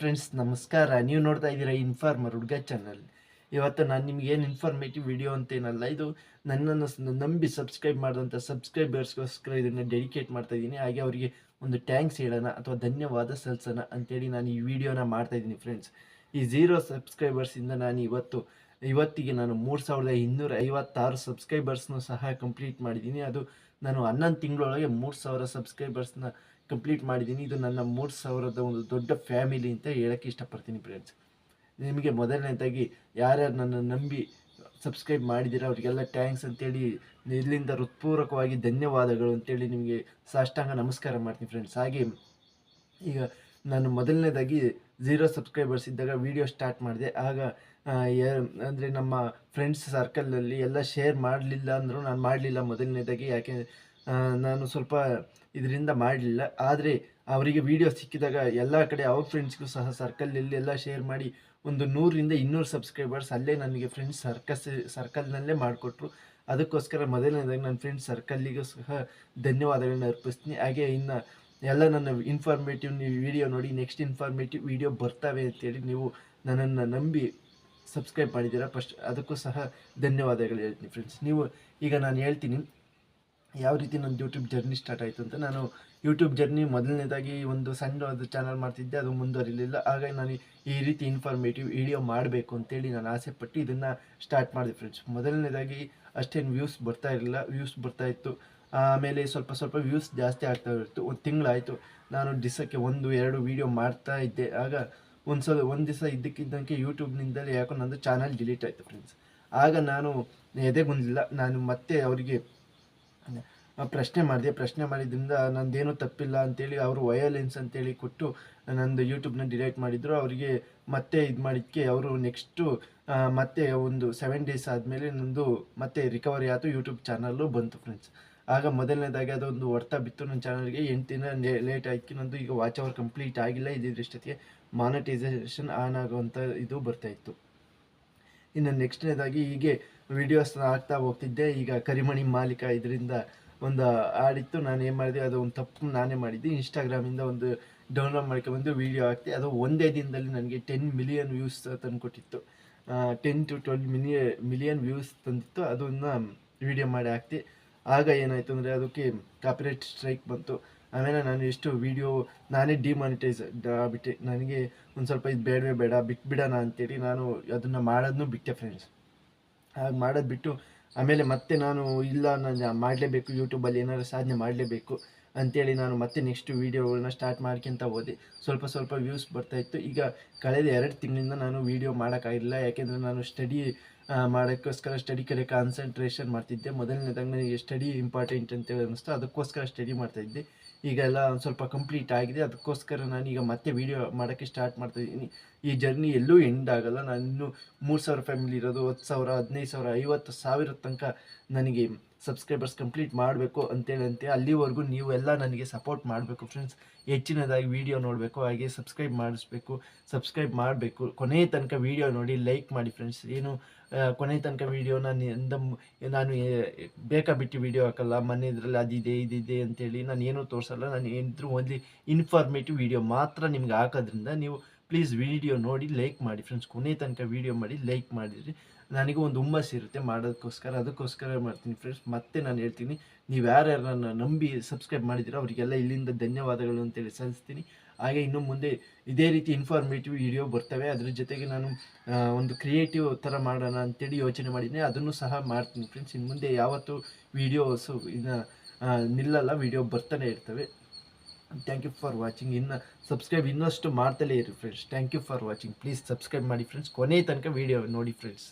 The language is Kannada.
ಫ್ರೆಂಡ್ಸ್ ನಮಸ್ಕಾರ. ನೀವು ನೋಡ್ತಾ ಇದ್ದೀರಾ ಇನ್ಫಾರ್ಮರ್ ಹುಡುಗ ಚಾನಲ್ ಇವತ್ತು ನಾನು ನಿಮ್ಗೆ ಏನು ಇನ್ಫಾರ್ಮೇಟಿವ್ ವಿಡಿಯೋ ಅಂತೇನಲ್ಲ, ಇದು ನನ್ನನ್ನು ನಂಬಿ ಸಬ್ಸ್ಕ್ರೈಬ್ ಮಾಡಿದಂಥ ಸಬ್ಸ್ಕ್ರೈಬರ್ಸ್ಗೋಸ್ಕರ ಇದನ್ನು ಡೆಡಿಕೇಟ್ ಮಾಡ್ತಾ ಇದ್ದೀನಿ. ಹಾಗೆ ಅವರಿಗೆ ಒಂದು ಟ್ಯಾಂಕ್ಸ್ ಹೇಳೋಣ ಅಥವಾ ಧನ್ಯವಾದ ಸಲ್ಲಿಸೋಣ ಅಂತೇಳಿ ನಾನು ಈ ವಿಡಿಯೋನ ಮಾಡ್ತಾ ಇದ್ದೀನಿ ಫ್ರೆಂಡ್ಸ್ ಈ ಝೀರೋ ಸಬ್ಸ್ಕ್ರೈಬರ್ಸಿಂದ ನಾನು ಇವತ್ತು ಇವತ್ತಿಗೆ ನಾನು ಮೂರು ಸಾವಿರದ ಇನ್ನೂರ ಐವತ್ತಾರು ಸಬ್ಸ್ಕ್ರೈಬರ್ಸ್ನು ಸಹ ಕಂಪ್ಲೀಟ್ ಮಾಡಿದ್ದೀನಿ. ಅದು ನಾನು ಹನ್ನೊಂದು ತಿಂಗಳೊಳಗೆ ಮೂರು ಸಾವಿರ ಸಬ್ಸ್ಕ್ರೈಬರ್ಸ್ನ ಕಂಪ್ಲೀಟ್ ಮಾಡಿದ್ದೀನಿ. ಇದು ನನ್ನ ಮೂರು ಸಾವಿರದ ಒಂದು ದೊಡ್ಡ ಫ್ಯಾಮಿಲಿ ಅಂತ ಹೇಳೋಕ್ಕೆ ಇಷ್ಟಪಡ್ತೀನಿ ಫ್ರೆಂಡ್ಸ್ ನಿಮಗೆ ಮೊದಲನೇದಾಗಿ ಯಾರ್ಯಾರು ನನ್ನ ನಂಬಿ ಸಬ್ಸ್ಕ್ರೈಬ್ ಮಾಡಿದ್ದೀರಾ, ಅವರಿಗೆಲ್ಲ ಥ್ಯಾಂಕ್ಸ್ ಅಂತೇಳಿ ಇಲ್ಲಿಂದ ಹೃತ್ಪೂರ್ವಕವಾಗಿ ಧನ್ಯವಾದಗಳು ಅಂತೇಳಿ ನಿಮಗೆ ಸಾಷ್ಟಾಂಗ ನಮಸ್ಕಾರ ಮಾಡ್ತೀನಿ ಫ್ರೆಂಡ್ಸ್ ಹಾಗೆ ಈಗ ನಾನು ಮೊದಲನೇದಾಗಿ ಝೀರೋ ಸಬ್ಸ್ಕ್ರೈಬರ್ಸ್ ಇದ್ದಾಗ ವೀಡಿಯೋ ಸ್ಟಾರ್ಟ್ ಮಾಡಿದೆ. ಆಗ ಅಂದರೆ ನಮ್ಮ ಫ್ರೆಂಡ್ಸ್ ಸರ್ಕಲಲ್ಲಿ ಎಲ್ಲ ಶೇರ್ ಮಾಡಲಿಲ್ಲ ಅಂದರೂ ನಾನು ಮಾಡಲಿಲ್ಲ ಮೊದಲನೇದಾಗಿ, ಯಾಕೆ ನಾನು ಸ್ವಲ್ಪ ಇದರಿಂದ ಮಾಡಲಿಲ್ಲ. ಆದರೆ ಅವರಿಗೆ ವಿಡಿಯೋ ಸಿಕ್ಕಿದಾಗ ಎಲ್ಲ ಕಡೆ ಅವ್ರ ಫ್ರೆಂಡ್ಸ್ಗೂ ಸಹ ಸರ್ಕಲಲ್ಲಿ ಎಲ್ಲ ಶೇರ್ ಮಾಡಿ ಒಂದು ನೂರರಿಂದ ಇನ್ನೂರು ಸಬ್ಸ್ಕ್ರೈಬರ್ಸ್ ಅಲ್ಲೇ ನನಗೆ ಫ್ರೆಂಡ್ಸ್ ಸರ್ಕಸ್ ಸರ್ಕಲ್ನಲ್ಲೇ ಮಾಡಿಕೊಟ್ರು. ಅದಕ್ಕೋಸ್ಕರ ಮೊದಲನೇದಾಗಿ ನನ್ನ ಫ್ರೆಂಡ್ಸ್ ಸರ್ಕಲ್ಲಿಗೂ ಸಹ ಧನ್ಯವಾದಗಳನ್ನ ಅರ್ಪಿಸ್ತೀನಿ. ಹಾಗೆ ಇನ್ನು ಎಲ್ಲ ನನ್ನ ಇನ್ಫಾರ್ಮೇಟಿವ್ ನೀವು ವಿಡಿಯೋ ನೋಡಿ ನೆಕ್ಸ್ಟ್ ಇನ್ಫಾರ್ಮೇಟಿವ್ ವಿಡಿಯೋ ಬರ್ತವೆ ಅಂತೇಳಿ ನೀವು ನನ್ನನ್ನು ನಂಬಿ ಸಬ್ಸ್ಕ್ರೈಬ್ ಮಾಡಿದ್ದೀರಾ, ಫಸ್ಟ್ ಅದಕ್ಕೂ ಸಹ ಧನ್ಯವಾದಗಳು ಹೇಳ್ತೀನಿ ಫ್ರೆಂಡ್ಸ್ ನೀವು, ಈಗ ನಾನು ಹೇಳ್ತೀನಿ, ಯಾವ ರೀತಿ ನನ್ನ ಯೂಟ್ಯೂಬ್ ಜರ್ನಿ ಸ್ಟಾರ್ಟ್ ಆಯಿತು ಅಂತ. ನಾನು ಯೂಟ್ಯೂಬ್ ಜರ್ನಿ ಮೊದಲನೇದಾಗಿ ಒಂದು ಸಣ್ಣ ಅದು ಚಾನಲ್ ಮಾಡ್ತಿದ್ದೆ, ಅದು ಮುಂದುವರಿಲಿಲ್ಲ. ಹಾಗಾಗಿ ನಾನು ಈ ರೀತಿ ಇನ್ಫಾರ್ಮೇಟಿವ್ ವಿಡಿಯೋ ಮಾಡಬೇಕು ಅಂತೇಳಿ ನಾನು ಆಸೆ ಪಟ್ಟು ಇದನ್ನು ಸ್ಟಾರ್ಟ್ ಮಾಡಿದೆ ಫ್ರೆಂಡ್ಸ್ ಮೊದಲನೇದಾಗಿ ಅಷ್ಟೇನು ವ್ಯೂಸ್ ಬರ್ತಾ ಇರಲಿಲ್ಲ ವ್ಯೂಸ್ ಬರ್ತಾ ಇತ್ತು. ಆಮೇಲೆ ಸ್ವಲ್ಪ ಸ್ವಲ್ಪ ವ್ಯೂಸ್ ಜಾಸ್ತಿ ಆಗ್ತಾ ಇತ್ತು. ಒಂದು ತಿಂಗಳಾಯಿತು. ನಾನು ದಿಸಕ್ಕೆ ಒಂದು, ಎರಡು ವೀಡಿಯೋ ಮಾಡ್ತಾ ಇದ್ದೆ. ಆಗ ಒಂದು ಸಲ ಒಂದು ದಿವಸ ಇದ್ದಕ್ಕಿದ್ದಂಗೆ ಯೂಟ್ಯೂಬ್ನಿಂದಲೇ ಯಾಕೋ ನಂದು ಚಾನಲ್ ಡಿಲೀಟ್ ಆಯಿತು ಫ್ರೆಂಡ್ಸ್ ಆಗ ನಾನು ಎದೆಗುಂದಿಲ್ಲ ನಾನು ಮತ್ತೆ ಅವರಿಗೆ ಪ್ರಶ್ನೆ ಮಾಡಿದೆ. ಪ್ರಶ್ನೆ ಮಾಡಿದ್ರಿಂದ ನಂದೇನೂ ತಪ್ಪಿಲ್ಲ ಅಂತೇಳಿ ಅವರು ವಯೋಲೆನ್ಸ್ ಅಂತೇಳಿ ಕೊಟ್ಟು ನಂದು ಯೂಟ್ಯೂಬ್ನ ಡಿಲೀಟ್ ಮಾಡಿದ್ರು. ಅವರಿಗೆ ಮತ್ತೆ ಇದು ಮಾಡಿದ್ದಕ್ಕೆ ಅವರು ನೆಕ್ಸ್ಟು ಮತ್ತೆ ಒಂದು ಸೆವೆನ್ ಡೇಸ್ ಆದಮೇಲೆ ನಂದು ಮತ್ತೆ ರಿಕವರಿ ಆಯಿತು. ಯೂಟ್ಯೂಬ್ ಚಾನಲ್ಲು ಬಂತು ಫ್ರೆಂಡ್ಸ್ ಆಗ ಮೊದಲನೇದಾಗಿ ಅದೊಂದು ವರ್ತ ಬಿತ್ತು ನನ್ನ ಚಾನಲ್ಗೆ. ಎಂಟು ದಿನ ಲೇಟ್ ಆಗಿ ನಂದು ಈಗ ವಾಚ್ ಅವರ್ ಕಂಪ್ಲೀಟ್ ಆಗಿಲ್ಲ. ಇದಿಷ್ಟೊತ್ತಿಗೆ ಮಾನಿಟೈಸೇಷನ್ ಆನ್ ಆಗುವಂಥ ಇದು ಬರ್ತಾ ಇತ್ತು. ಇನ್ನು ನೆಕ್ಸ್ಟ್ನೇದಾಗಿ ಹೀಗೆ ವಿಡಿಯೋಸ್ ಹಾಕ್ತಾ ಹೋಗ್ತಿದ್ದೆ. ಈಗ ಕರಿಮಣಿ ಮಾಲೀಕ ಇದರಿಂದ ಒಂದು ಆಡಿತ್ತು. ನಾನು ಏನು ಮಾಡಿದೆ, ಅದು ಒಂದು ತಪ್ಪು ನಾನೇ ಮಾಡಿದ್ದೆ. ಇನ್ಸ್ಟಾಗ್ರಾಮಿಂದ ಒಂದು ಡೌನ್ಲೋಡ್ ಮಾಡ್ಕೊಂಡ್ಬಂದು ವೀಡಿಯೋ ಹಾಕ್ತಿ ಅದು ಒಂದೇ ದಿನದಲ್ಲಿ ನನಗೆ ten million views ತಂದುಕೊಟ್ಟಿತ್ತು. Ten to twelve million million views ತಂದಿತ್ತು. ಅದನ್ನು ವೀಡಿಯೋ ಮಾಡಿ ಹಾಕ್ತೆ ಆಗ ಏನಾಯಿತು ಅಂದರೆ ಅದಕ್ಕೆ ಕಾಪಿರೈಟ್ ಸ್ಟ್ರೈಕ್ ಬಂತು. ಆಮೇಲೆ ನಾನು ಎಷ್ಟು ವೀಡಿಯೋ ನಾನೇ ಡಿಮಾನಿಟೈಸ್ ಬಿಟ್ಟೆ. ನನಗೆ ಒಂದು ಸ್ವಲ್ಪ ಇದು ಬೇಡವೇ ಬೇಡ, ಬಿಟ್ಬಿಡೋಣ ಅಂತೇಳಿ ನಾನು ಅದನ್ನು ಮಾಡೋದನ್ನು ಬಿಟ್ಟೆ ಫ್ರೆಂಡ್ಸ್ ಹಾಗೆ ಮಾಡೋದು ಬಿಟ್ಟು ಆಮೇಲೆ ಮತ್ತೆ ನಾನು ಇಲ್ಲ, ನಾನು ಮಾಡಲೇಬೇಕು ಯೂಟ್ಯೂಬಲ್ಲಿ ಏನಾದರೂ ಸಾಧನೆ ಮಾಡಲೇಬೇಕು. ಅಂತೇಳಿ ನಾನು ಮತ್ತೆ ನೆಕ್ಸ್ಟ್ ವೀಡಿಯೋಗಳನ್ನ ಸ್ಟಾರ್ಟ್ ಮಾಡ್ಕೊಂತ ಹೋದೆ. ಸ್ವಲ್ಪ ಸ್ವಲ್ಪ ವ್ಯೂಸ್ ಬರ್ತಾಯಿತ್ತು ಈಗ ಕಳೆದ ಎರಡು ತಿಂಗಳಿಂದ ನಾನು ವೀಡಿಯೋ ಮಾಡೋಕ್ಕಾಗಿಲ್ಲ. ಯಾಕೆಂದರೆ ನಾನು ಸ್ಟಡಿ ಮಾಡೋಕ್ಕೋಸ್ಕರ ಸ್ಟಡಿ ಕಡೆ ಕಾನ್ಸಂಟ್ರೇಷನ್ ಮಾಡ್ತಿದ್ದೆ. ಮೊದಲನೇದಾಗಿ ನನಗೆ ಸ್ಟಡಿ ಇಂಪಾರ್ಟೆಂಟ್ ಅಂತೇಳಿ ಅನ್ನಿಸ್ತು. ಅದಕ್ಕೋಸ್ಕರ ಸ್ಟಡಿ ಮಾಡ್ತಾಯಿದ್ದೆ ಈಗ ಎಲ್ಲ ಸ್ವಲ್ಪ ಕಂಪ್ಲೀಟ್ ಆಗಿದೆ. ಅದಕ್ಕೋಸ್ಕರ ನಾನು ಈಗ ಮತ್ತೆ ವೀಡಿಯೋ ಮಾಡೋಕ್ಕೆ ಸ್ಟಾರ್ಟ್ ಮಾಡ್ತಾಯಿದ್ದೀನಿ ಈ ಜರ್ನಿ ಎಲ್ಲೂ ಎಂಡ್ ಆಗಲ್ಲ. ನಾನು ಇನ್ನೂ ಮೂರು ಸಾವಿರ ಫ್ಯಾಮಿಲಿ ಇರೋದು, ಹತ್ತು ಸಾವಿರ, ಹದಿನೈದು ಸಾವಿರ, ಐವತ್ತು ಸಾವಿರ ತನಕ ನನಗೆ ಸಬ್ಸ್ಕ್ರೈಬರ್ಸ್ ಕಂಪ್ಲೀಟ್ ಮಾಡಬೇಕು ಅಂತೇಳಂತೆ, ಅಲ್ಲಿವರೆಗೂ ನೀವೆಲ್ಲ ನನಗೆ ಸಪೋರ್ಟ್ ಮಾಡಬೇಕು ಫ್ರೆಂಡ್ಸ್ ಹೆಚ್ಚಿನದಾಗಿ ವೀಡಿಯೋ ನೋಡಬೇಕು, ಹಾಗೆ ಸಬ್ಸ್ಕ್ರೈಬ್ ಮಾಡಿಸ್ಬೇಕು ಸಬ್ಸ್ಕ್ರೈಬ್ ಮಾಡಬೇಕು. ಕೊನೆಯ ತನಕ ವೀಡಿಯೋ ನೋಡಿ ಲೈಕ್ ಮಾಡಿ ಫ್ರೆಂಡ್ಸ್ ಏನು ಕೊನೆ ತನಕ ವೀಡಿಯೋ ನಾನು ಎಂದ ಬೇಕಾ ಬಿಟ್ಟು ವೀಡಿಯೋ ಹಾಕಲ್ಲ ಮನೆ ಇದರಲ್ಲಿ ಅದಿದೆ ಇದಿದೆ ಅಂತೇಳಿ ನಾನು ಏನೂ ತೋರಿಸಲ್ಲ. ನಾನು ಏನಿದ್ರು ಓನ್ಲಿ ಇನ್ಫಾರ್ಮೇಟಿವ್ ವೀಡಿಯೋ ಮಾತ್ರ ನಿಮ್ಗೆ ಹಾಕೋದ್ರಿಂದ ನೀವು ಪ್ಲೀಸ್ ವಿಡಿಯೋ ನೋಡಿ ಲೈಕ್ ಮಾಡಿ ಫ್ರೆಂಡ್ಸ್ ಕೊನೆ ತನಕ ವೀಡಿಯೋ ಮಾಡಿ ಲೈಕ್ ಮಾಡಿದರೆ ನನಗೂ ಒಂದು ಹುಮ್ಮಸ್ ಇರುತ್ತೆ, ಮಾಡೋದಕ್ಕೋಸ್ಕರ, ಅದಕ್ಕೋಸ್ಕರ ಮಾಡ್ತೀನಿ ಫ್ರೆಂಡ್ಸ್ ಮತ್ತೆ ನಾನು ಹೇಳ್ತೀನಿ, ನೀವು ಯಾರ್ಯಾರು ನನ್ನ ನಂಬಿ ಸಬ್ಸ್ಕ್ರೈಬ್ ಮಾಡಿದ್ದೀರೋ ಅವರಿಗೆಲ್ಲ ಇಲ್ಲಿಂದ ಧನ್ಯವಾದಗಳು ಅಂತೇಳಿ ಸಲ್ಲಿಸ್ತೀನಿ. ಹಾಗೆ ಇನ್ನು ಮುಂದೆ ಇದೇ ರೀತಿ ಇನ್ಫಾರ್ಮೇಟಿವ್ ವಿಡಿಯೋ ಬರ್ತವೆ. ಅದ್ರ ಜೊತೆಗೆ ನಾನು ಒಂದು ಕ್ರಿಯೇಟಿವ್ ಥರ ಮಾಡೋಣ ಅಂತೇಳಿ ಯೋಚನೆ ಮಾಡಿದ್ದೀನಿ. ಅದನ್ನು ಸಹ ಮಾಡ್ತೀನಿ ಫ್ರೆಂಡ್ಸ್ ಇನ್ನು ಮುಂದೆ ಯಾವತ್ತೂ ವೀಡಿಯೋಸು ಇನ್ನು ನಿಲ್ಲಲ್ಲ ವೀಡಿಯೋ ಬರ್ತಾನೆ ಇರ್ತವೆ. ಥ್ಯಾಂಕ್ ಯು ಫಾರ್ ವಾಚಿಂಗ್ ಇನ್ನು ಸಬ್ಸ್ಕ್ರೈಬ್ ಇನ್ನಷ್ಟು ಮಾಡ್ತಲೇ ಇರಿ friends thank you for watching please subscribe ಮಾಡಿ ಫ್ರೆಂಡ್ಸ್ ಕೊನೆ ತನಕ ವೀಡಿಯೋ ನೋಡಿ ಫ್ರೆಂಡ್ಸ್